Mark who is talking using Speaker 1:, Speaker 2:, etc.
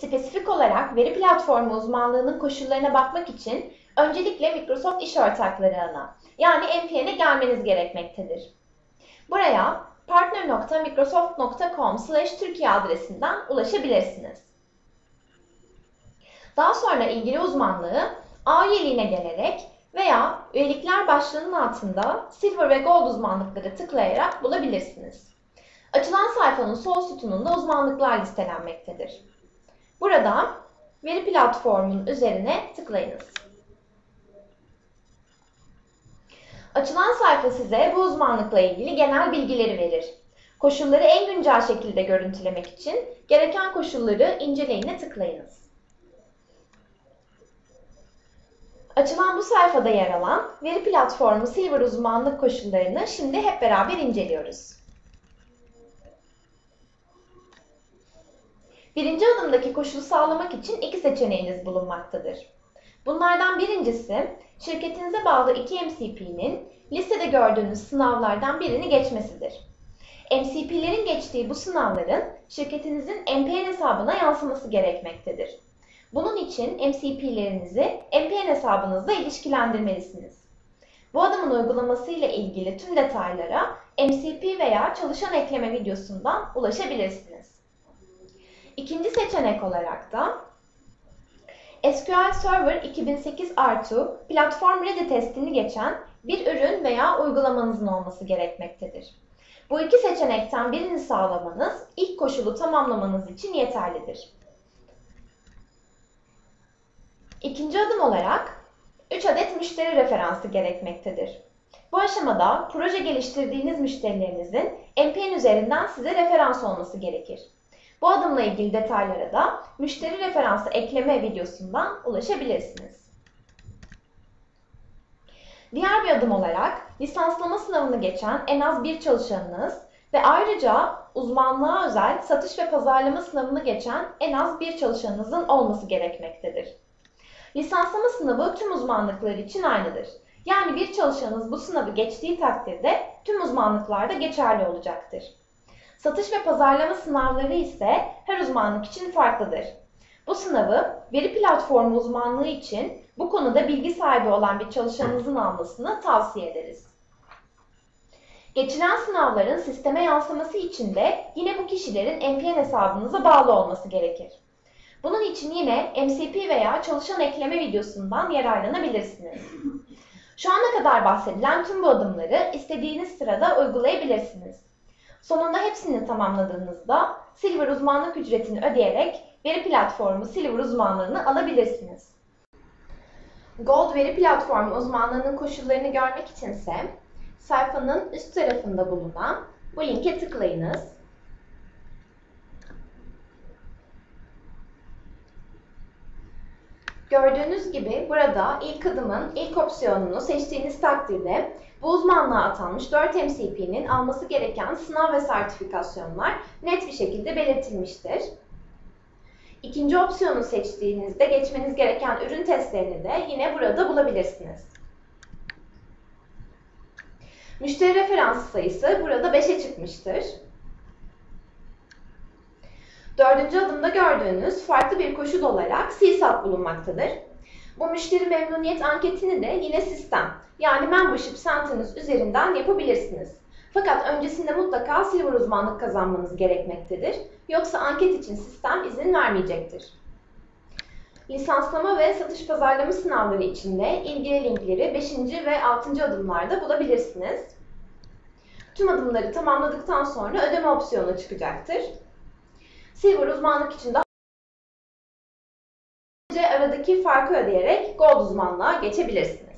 Speaker 1: Spesifik olarak veri platformu uzmanlığının koşullarına bakmak için öncelikle Microsoft İş Ortakları ağına yani MPN'e gelmeniz gerekmektedir. Buraya partner.microsoft.com Türkiye adresinden ulaşabilirsiniz. Daha sonra ilgili uzmanlığı A üyeliğine gelerek veya üyelikler başlığının altında Silver ve Gold uzmanlıkları tıklayarak bulabilirsiniz. Açılan sayfanın sol sütununda uzmanlıklar listelenmektedir. Burada veri platformunun üzerine tıklayınız. Açılan sayfa size bu uzmanlıkla ilgili genel bilgileri verir. Koşulları en güncel şekilde görüntülemek için gereken koşulları inceleyine tıklayınız. Açılan bu sayfada yer alan veri platformu Silver uzmanlık koşullarını şimdi hep beraber inceliyoruz. Birinci adımdaki koşulu sağlamak için iki seçeneğiniz bulunmaktadır. Bunlardan birincisi, şirketinize bağlı iki MCP'nin listede gördüğünüz sınavlardan birini geçmesidir. MCP'lerin geçtiği bu sınavların şirketinizin MPN hesabına yansıması gerekmektedir. Bunun için MCP'lerinizi MPN hesabınızla ilişkilendirmelisiniz. Bu adımın uygulaması ile ilgili tüm detaylara MCP veya çalışan ekleme videosundan ulaşabilirsiniz. İkinci seçenek olarak da SQL Server 2008 R2 platform ready testini geçen bir ürün veya uygulamanızın olması gerekmektedir. Bu iki seçenekten birini sağlamanız ilk koşulu tamamlamanız için yeterlidir. İkinci adım olarak 3 adet müşteri referansı gerekmektedir. Bu aşamada proje geliştirdiğiniz müşterilerinizin MPN üzerinden size referans olması gerekir. Bu adımla ilgili detaylara da müşteri referansı ekleme videosundan ulaşabilirsiniz. Diğer bir adım olarak lisanslama sınavını geçen en az bir çalışanınız ve ayrıca uzmanlığa özel satış ve pazarlama sınavını geçen en az bir çalışanınızın olması gerekmektedir. Lisanslama sınavı tüm uzmanlıklar için aynıdır. Yani bir çalışanınız bu sınavı geçtiği takdirde tüm uzmanlıklarda geçerli olacaktır. Satış ve pazarlama sınavları ise her uzmanlık için farklıdır. Bu sınavı veri platformu uzmanlığı için bu konuda bilgi sahibi olan bir çalışanınızın almasını tavsiye ederiz. Geçilen sınavların sisteme yansıması için de yine bu kişilerin MPN hesabınıza bağlı olması gerekir. Bunun için yine MCP veya çalışan ekleme videosundan yararlanabilirsiniz. Şu ana kadar bahsedilen tüm bu adımları istediğiniz sırada uygulayabilirsiniz. Sonunda hepsini tamamladığınızda Silver uzmanlık ücretini ödeyerek veri platformu Silver uzmanlığını alabilirsiniz. Gold veri platformu uzmanlığının koşullarını görmek içinse sayfanın üst tarafında bulunan bu linke tıklayınız. Gördüğünüz gibi burada ilk adımın ilk opsiyonunu seçtiğiniz takdirde bu uzmanlığa atanmış 4 MCP'nin alması gereken sınav ve sertifikasyonlar net bir şekilde belirtilmiştir. İkinci opsiyonu seçtiğinizde geçmeniz gereken ürün testlerini de yine burada bulabilirsiniz. Müşteri referans sayısı burada 5'e çıkmıştır. Dördüncü adımda gördüğünüz farklı bir koşul olarak CSAT bulunmaktadır. Bu müşteri memnuniyet anketini de yine sistem yani Membership Center'ınız üzerinden yapabilirsiniz. Fakat öncesinde mutlaka Silver uzmanlık kazanmanız gerekmektedir. Yoksa anket için sistem izin vermeyecektir. Lisanslama ve satış pazarlama sınavları için de ilgili linkleri 5. ve 6. adımlarda bulabilirsiniz. Tüm adımları tamamladıktan sonra ödeme opsiyonu çıkacaktır. Silver uzmanlık için daha aradaki farkı ödeyerek Gold uzmanlığa geçebilirsiniz.